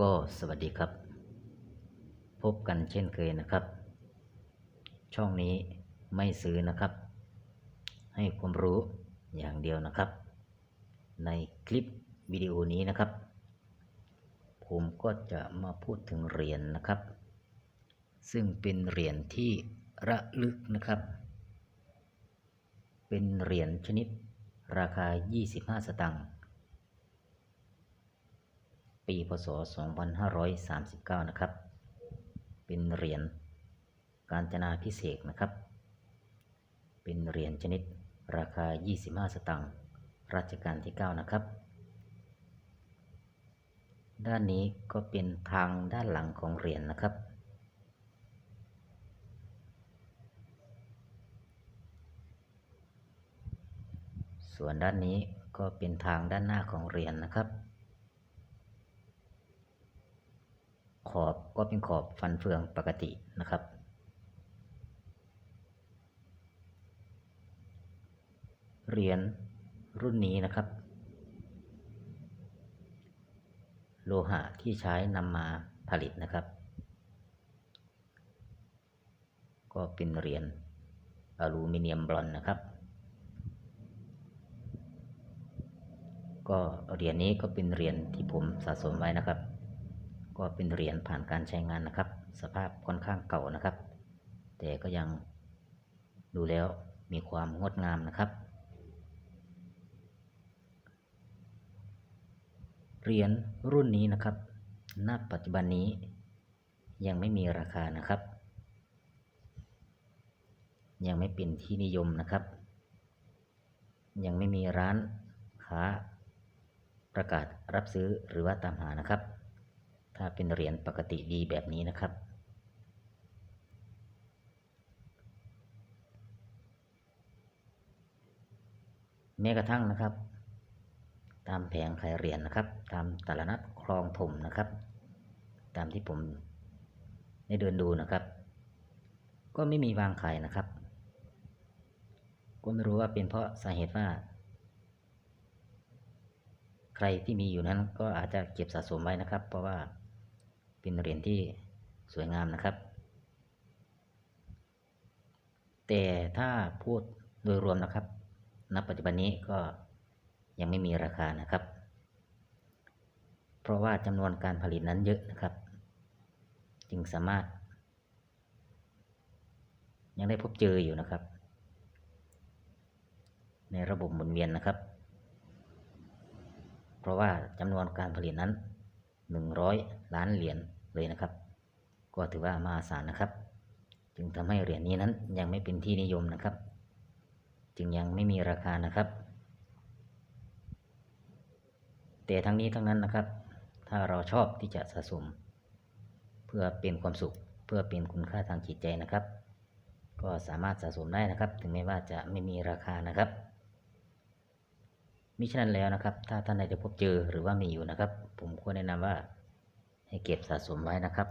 ก็สวัสดีครับ พบกันเช่นเคยนะครับ ช่องนี้ไม่ซื้อนะครับ ให้ความรู้อย่างเดียวนะครับ ในคลิปวิดีโอนี้นะครับ ผมก็จะมาพูดถึงเหรียญนะครับ ซึ่งเป็นเหรียญที่ระลึกนะครับ เป็นเหรียญชนิดราคา 25 สตางค์ ปีพศ 2539 นะครับ เป็นเหรียญการจนาพิเศษนะครับ เป็นเหรียญชนิดราคา 25 สตางค์รัชกาลที่ 9 นะครับ ด้านนี้ก็เป็นทางด้านหลังของเหรียญนะครับ ส่วนด้านนี้ก็เป็นทางด้านหน้าของเหรียญนะครับ ขอบก็เป็นขอบฟันเฟืองปกตินะครับ เหรียญรุ่นนี้นะครับ โลหะที่ใช้นำมาผลิตนะครับ ก็เป็นเหรียญอลูมิเนียมบรอนนะครับ ก็เหรียญนี้ก็เป็นเหรียญที่ผมสะสมไว้นะครับ ก็เป็นเหรียญผ่านการใช้งานนะครับ สภาพค่อนข้างเก่านะครับ แต่ก็ยังดูแล้วมีความงดงามนะครับ เหรียญรุ่นนี้นะครับ ณ ปัจจุบันนี้ยังไม่มีราคานะครับ ยังไม่เป็นที่นิยมนะครับ ยังไม่มีร้านค้าประกาศรับซื้อหรือว่าตามหานะครับ ถ้าเป็นเหรียญปกติดีแบบนี้นะครับ แม้กระทั่งนะครับ ตามแผงขายเหรียญนะครับ ตามตลาดนัดคลองถมนะครับ ตามที่ผมได้เดินดูนะครับ ก็ไม่มีวางขายนะครับ ก็ไม่รู้ว่าเป็นเพราะสาเหตุว่า ใครที่มีอยู่นั้นก็อาจจะเก็บสะสมไว้นะครับ เพราะว่า เป็นเหรียญที่สวยงามนะครับ แต่ถ้าพูดโดยรวมนะครับ ณ ปัจจุบันนี้ก็ยังไม่มีราคานะครับ เพราะว่าจำนวนการผลิตนั้นเยอะนะครับ จึงสามารถ ยังได้พบเจออยู่นะครับ ในระบบหมุนเวียนนะครับ เพราะว่าจำนวนการผลิตนั้น 100 ล้านเหรียญเลยนะครับ ก็ถือว่ามาศาลนะครับ จึงทำให้เหรียญนี้นั้นยังไม่เป็นที่นิยมนะครับ จึงยังไม่มีราคานะครับ แต่ทั้งนี้ทั้งนั้นนะครับ ถ้าเราชอบที่จะสะสม เพื่อเป็นความสุขเพื่อเป็นคุณค่าทางจิตใจนะครับ ก็สามารถสะสมได้นะครับ ถึงแม้ว่าจะไม่มีราคานะครับ มิฉะนั้นแล้วนะครับ ถ้าท่านใดจะพบเจอหรือว่ามีอยู่นะครับ ผมควรแนะนำว่าให้เก็บสะสมไว้นะครับ